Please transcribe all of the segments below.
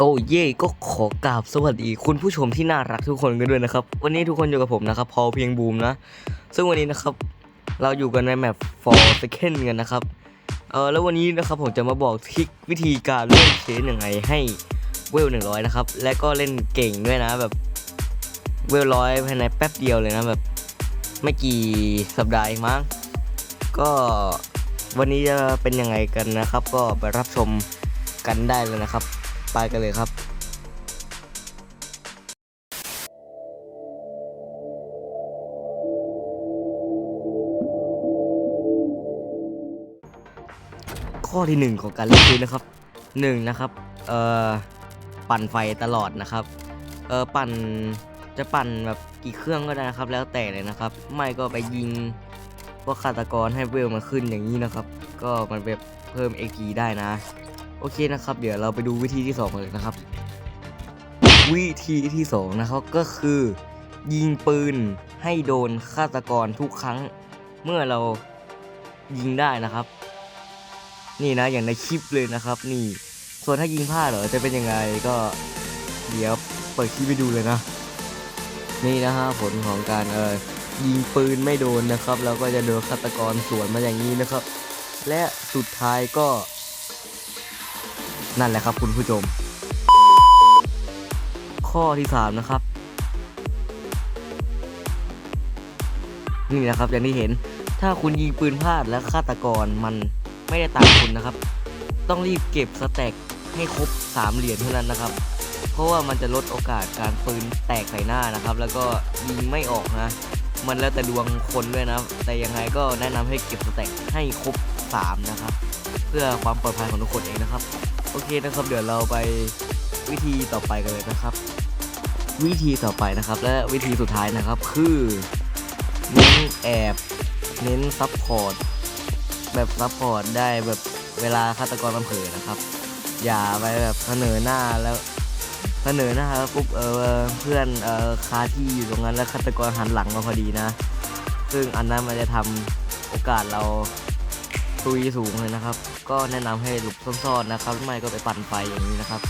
โอ้เย่ก็ขอกราบสวัสดีคุณผู้ชมที่น่ารักทุกคนกันด้วยนะครับ วันนี้ทุกคนอยู่กับผมนะครับ พอเพียงบูมนะ ซึ่งวันนี้นะครับ เราอยู่กันในแมป for second กันนะครับ เออแล้ววันนี้นะครับผมจะมาบอกทริควิธีการเล่นเชนยังไงให้เวลหนึ่งร้อยนะครับ และก็เล่นเก่งด้วยนะแบบเวลร้อยภายในแป๊บเดียวเลยนะแบบไม่กี่สัปดาห์มั้งก็วันนี้จะเป็นยังไงกันนะครับ ก็ไปรับชมกันได้เลยนะครับ ไปกันเลยครับข้อที่หนึ่งของการเล่นคือนะครับหนึ่งนะครับเอ่อปั่นไฟตลอดนะครับเออปั่นจะปั่นแบบกี่เครื่องก็ได้นะครับ แล้วแต่เลยนะครับ ไม่ก็ไปยิงพวกฆาตกรให้เวลมันขึ้นอย่างนี้นะครับ ก็มันแบบเพิ่ม XP ได้นะ โอเคนะครับ เดี๋ยวเราไปดูวิธีที่สองกันเลยนะครับ วิธีที่สองนะครับก็คือ ยิงปืนให้โดนฆาตกรทุกครั้ง เมื่อเรายิงได้นะครับ นี่นะอย่างในคลิปเลยนะครับ นี่ส่วนถ้ายิงพลาดเหรอจะเป็นยังไงก็เดี๋ยวเปิดคลิปไปดูเลยนะ นี่นะฮะผลของการเออยิงปืนไม่โดนนะครับ เราก็จะโดนฆาตกรสวนมาอย่างนี้นะครับ และสุดท้ายก็ นั่นแหละครับคุณผู้ชม ข้อที่สามนะครับ นี่นะครับอย่างที่เห็นถ้าคุณยิงปืนพลาดและฆาตกรมันไม่ได้ตามคุณนะครับ ต้องรีบเก็บสแต็กให้ครบสามเหรียญเท่านั้นนะครับ เพราะว่ามันจะลดโอกาสการปืนแตกใส่หน้านะครับ แล้วก็ยิงไม่ออกนะ มันแล้วแต่ดวงคนด้วยนะ แต่ยังไงก็แนะนำให้เก็บสแต็กให้ครบสามนะครับ เพื่อความปลอดภัยของทุกคนเองนะครับ โอเคนะครับเดี๋ยวเราไปวิธีต่อไปกันเลยนะครับ วิธีต่อไปนะครับ และวิธีสุดท้ายนะครับคือเน้นแอบเน้นซับพอร์ตแบบซับพอร์ตได้แบบเวลาฆาตกรมันเผลอนะครับ อย่าไปแบบเสนอหน้าแล้วเสนอหน้าแล้วปุ๊บเออเพื่อนเออคาที่อยู่ตรงนั้นแล้วฆาตกรหันหลังมาพอดีนะ ซึ่งอันนั้นมันจะทำโอกาสเรา ตุยสูงเลยนะครับ ก็แนะนำให้หลบซ่อนๆนะครับไม่ก็ไปปั่นไฟอย่างนี้นะครับ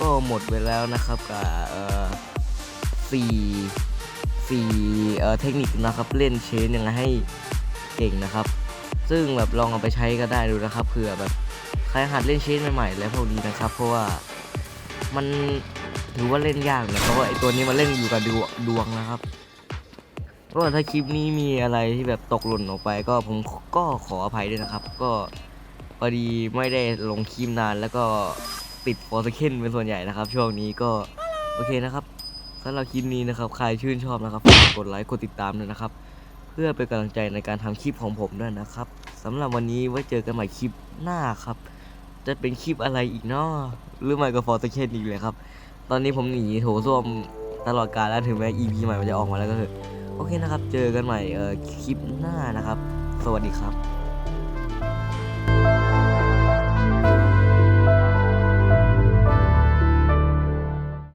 ก็หมดไปแล้วนะครับกับเอ่อสี่สี่เอ่อเทคนิคนะครับเล่นเชนยังไงให้เก่งนะครับ ซึ่งแบบลองเอาไปใช้ก็ได้ดูนะครับเผื่อแบบใครหัดเล่นเชนใหม่ๆแล้วพวกนี้นะครับ เพราะว่ามันถือว่าเล่นยากนะเพราะว่าไอตัวนี้มันเล่นอยู่กับดวดวงนะครับ ก็ถ้าคลิปนี้มีอะไรที่แบบตกหล่นออกไป ก็ผมก็ขออภัยด้วยนะครับ ก็พอดีไม่ได้ลงคลิปนานแล้วก็ติดฟอร์สเคนเป็นส่วนใหญ่นะครับ ช่วงนี้ก็โอเคนะครับสำหรับคลิปนี้นะครับ ใครชื่นชอบนะครับฝากกดไลค์กดติดตามด้วยนะครับ เพื่อเป็นกำลังใจในการทำคลิปของผมด้วยนะครับสำหรับวันนี้ไว้เจอกันใหม่คลิปหน้าครับ จะเป็นคลิปอะไรอีกเนาะหรือไม่ก็ฟอร์สเคนอีกเลยครับ ตอนนี้ผมหนีโถส้วมตลอดกาลแล้วถึงแม้ EP ใหม่มันจะออกมาแล้วก็เถอะ โอเคนะครับ เจอกันใหม่เออคลิปหน้านะครับ สวัสดีครับ